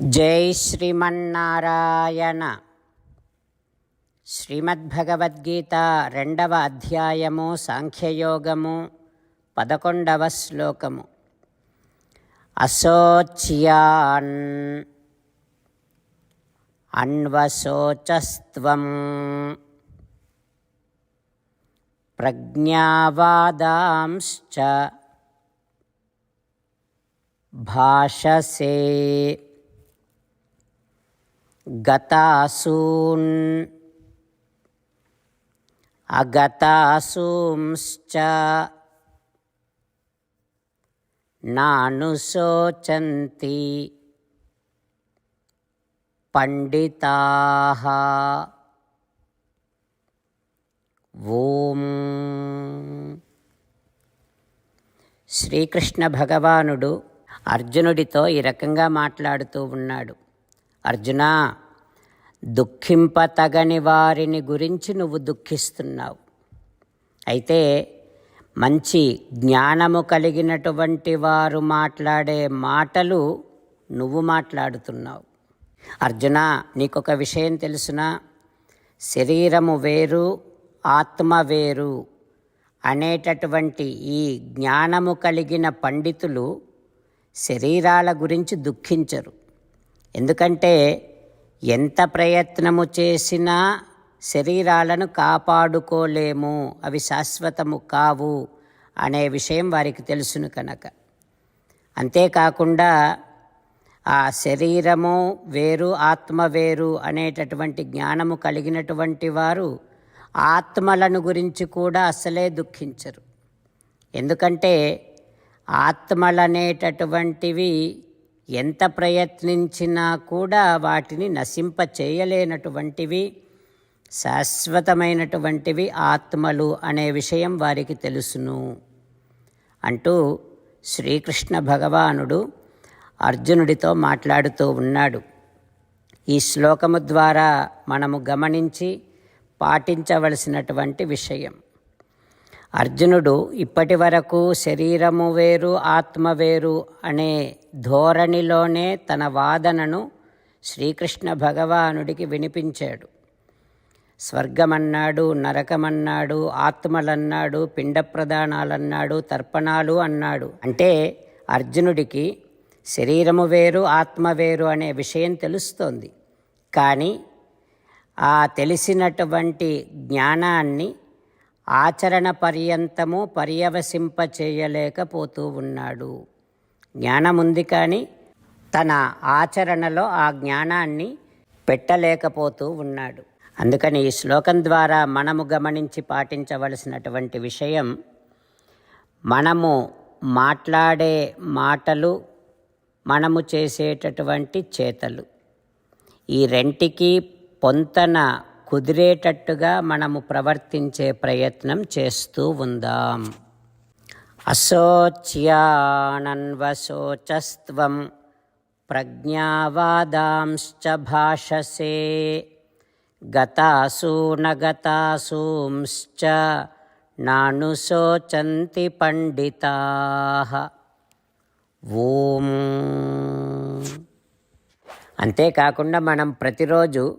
జై శ్రీమన్నారాయణ. శ్రీమద్భగవద్గీత రెండవ అధ్యాయము సాంఖ్యయోగము పదకొండవ శ్లోకము. అశోచ్యాన్ అన్వశోచస్వం ప్రజ్ఞావాదాంశ్చ భాషసే గతాసూన్ అగతాసూంశ్చ నానుశోచంతి పండితాః ఓం శ్రీకృష్ణ భగవానుడు అర్జునుడితో ఈ రకంగా మాట్లాడుతూ ఉన్నాడు. అర్జున దుఃఖింపతగని వారిని గురించి నువ్వు దుఃఖిస్తున్నావు. అయితే మంచి జ్ఞానము కలిగినటువంటి వారు మాట్లాడే మాటలు నువ్వు మాట్లాడుతున్నావు. అర్జున నీకొక విషయం తెలుసునా? శరీరము వేరు ఆత్మ వేరు అనేటటువంటి ఈ జ్ఞానము కలిగిన పండితులు శరీరాల గురించి దుఃఖించరు. ఎందుకంటే ఎంత ప్రయత్నము చేసినా శరీరాలను కాపాడుకోలేము అవి శాశ్వతము కావు అనే విషయం వారికి తెలుసును కనుక. అంతేకాకుండా ఆ శరీరము వేరు ఆత్మ వేరు అనేటటువంటి జ్ఞానము కలిగినటువంటి వారు ఆత్మలను గురించి కూడా అసలే దుఃఖించరు. ఎందుకంటే ఆత్మలనేటటువంటివి ఎంత ప్రయత్నించినా కూడా వాటిని నశింప చేయలేనటువంటివి శాశ్వతమైనటువంటివి ఆత్మలు అనే విషయం వారికి తెలుసును. అంటూ శ్రీకృష్ణ భగవానుడు అర్జునుడితో మాట్లాడుతూ ఉన్నాడు. ఈ శ్లోకము ద్వారా మనము గమనించి పాటించవలసినటువంటి విషయం. అర్జునుడు ఇప్పటి వరకు శరీరము వేరు ఆత్మ వేరు అనే ధోరణిలోనే తన వాదనను శ్రీకృష్ణ భగవానుడికి వినిపించాడు. స్వర్గమన్నాడు నరకమన్నాడు ఆత్మలన్నాడు పిండ ప్రదానాలన్నాడు తర్పణాలు అన్నాడు. అంటే అర్జునుడికి శరీరము వేరు ఆత్మ వేరు అనే విషయం తెలుస్తోంది. కానీ ఆ తెలిసినటువంటి జ్ఞానాన్ని ఆచరణ పర్యంతము పర్యవసింప చేయలేకపోతూ ఉన్నాడు. జ్ఞానం ఉంది కానీ తన ఆచరణలో ఆ జ్ఞానాన్ని పెట్టలేకపోతూ ఉన్నాడు. అందుకని ఈ శ్లోకం ద్వారా మనము గమనించి పాటించవలసినటువంటి విషయం మనము మాట్లాడే మాటలు మనము చేసేటటువంటి చేతలు. ఈ రెంటికి పొంతన కుదిరేటట్టుగా మనము ప్రవర్తించే ప్రయత్నం చేస్తూ ఉందాం. అశోచ్యానన్వశోచస్వం ప్రజ్ఞావాదాంశ్చ భాషసే. గతాసూనగతాసూంశ్చ నానుశోచంతి పండితా. ఓం. అంతేకాకుండా మనం ప్రతిరోజు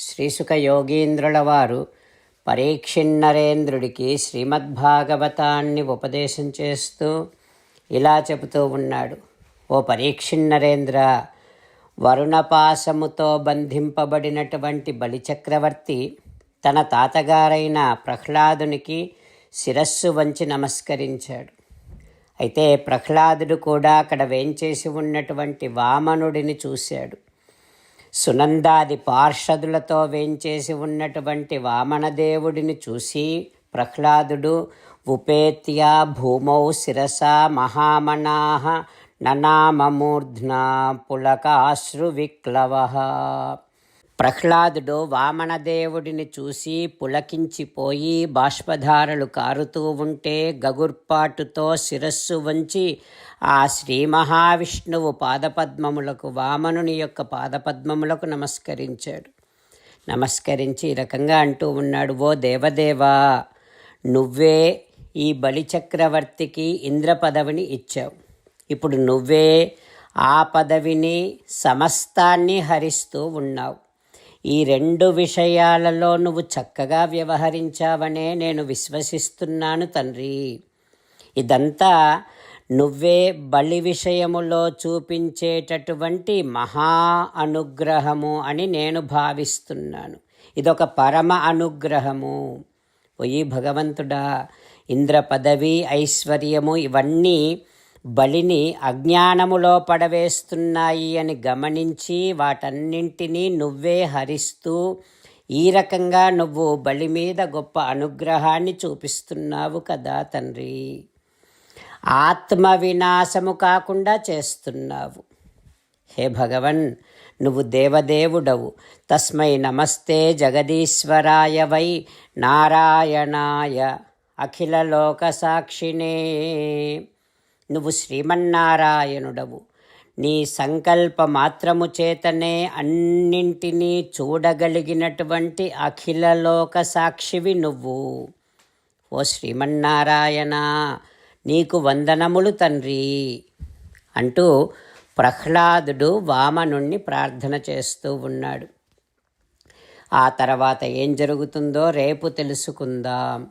శ్రీసుక యోగీంద్రుల వారు పరీక్షిన్నరేంద్రుడికి శ్రీమద్భాగవతాన్ని ఉపదేశం చేస్తూ ఇలా చెబుతూ ఉన్నాడు. ఓ పరీక్షిన్నరేంద్ర వరుణపాశముతో బంధింపబడినటువంటి బలిచక్రవర్తి తన తాతగారైన ప్రహ్లాదునికి శిరస్సు వంచి నమస్కరించాడు. అయితే ప్రహ్లాదుడు కూడా అక్కడ వేంచేసి ఉన్నటువంటి వామనుడిని చూశాడు. సునందాది పార్షదులతో వేంచేసి ఉన్నటువంటి వామనదేవుడిని చూసి ప్రహ్లాదుడు ఉపేత్య భూమౌ శిరస మహామనాహ ననామమూర్ధ్నా పులకాశ్రు విక్లవ ప్రహ్లాదుడు వామనదేవుడిని చూసి పులకించిపోయి బాష్పధారలు కారుతూ ఉంటే గగుర్పాటుతో శిరస్సు వంచి ఆ శ్రీ మహావిష్ణువు పాదపద్మములకు వామనుని యొక్క పాదపద్మములకు నమస్కరించాడు. నమస్కరించి ఈ రకంగా అంటూ ఉన్నాడు ఓ దేవదేవా నువ్వే ఈ బలిచక్రవర్తికి ఇంద్ర పదవిని ఇచ్చావు. ఇప్పుడు నువ్వే ఆ పదవిని సమస్తాన్ని హరిస్తూ ఉన్నావు. ఈ రెండు విషయాలలో నువ్వు చక్కగా వ్యవహరించావనే నేను విశ్వసిస్తున్నాను తండ్రి. ఇదంతా నువ్వే బలి విషయములో చూపించేటటువంటి మహా అనుగ్రహము అని నేను భావిస్తున్నాను. ఇదొక పరమ అనుగ్రహము. పోయి భగవంతుడా ఇంద్ర పదవి ఐశ్వర్యము ఇవన్నీ బలిని అజ్ఞానములో పడవేస్తున్నాయి అని గమనించి వాటన్నింటినీ నువ్వే హరిస్తూ ఈ రకంగా నువ్వు బలి మీద గొప్ప అనుగ్రహాన్ని చూపిస్తున్నావు కదా తండ్రి. ఆత్మ వినాశము కాకుండా చేస్తున్నావు. హే భగవన్ నువ్వు దేవదేవుడవు. తస్మై నమస్తే జగదీశ్వరాయ వై నారాయణాయ అఖిల లోక సాక్షినే నువ్వు శ్రీమన్నారాయణుడవు. నీ సంకల్ప మాత్రము చేతనే అన్నింటినీ చూడగలిగినటువంటి అఖిలలోక సాక్షివి నువ్వు. ఓ శ్రీమన్నారాయణ నీకు వందనములు తండ్రి అంటూ ప్రహ్లాదుడు వామనుణ్ణి ప్రార్థన చేస్తూ ఉన్నాడు. ఆ తర్వాత ఏం జరుగుతుందో రేపు తెలుసుకుందాం.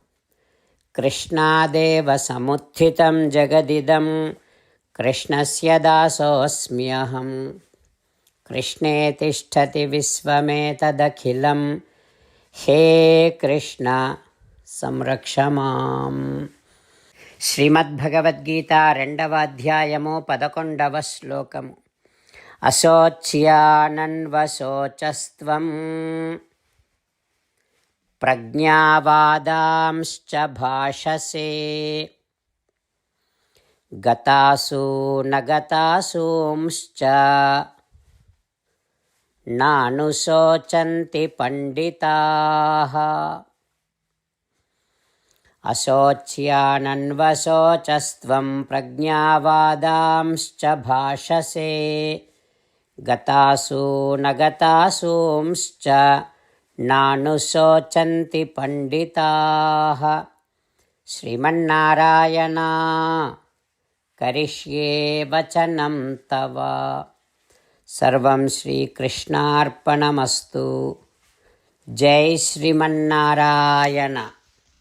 कृष्णादेव समुत्थितं जगदिदं कृष्णस्य दासोऽस्म्यहं कृष्णे तिष्ठति विश्वमेतदखिलं हे कृष्ण సంరక్ష మాం శ్రీమద్భగవద్గీత రెండవ అధ్యాయము పదకొండవ శ్లోకము అశోచ్యానన్వశోచస్త్వం प्रज्ञावादांश्च भाषसे गतासु न गतासूंश्च नानुशोचन्ति पण्डिताः अशोच्यानन्वशोचस्त्वं प्रज्ञावादांश्च भाषसे गतासु न गतासूंश्च नानुशोचन्ति पण्डिताः श्रीमन्नारायणा करिष्ये वचनं तव सर्वं श्रीकृष्णार्पणमस्तु जय श्रीमन्नारायण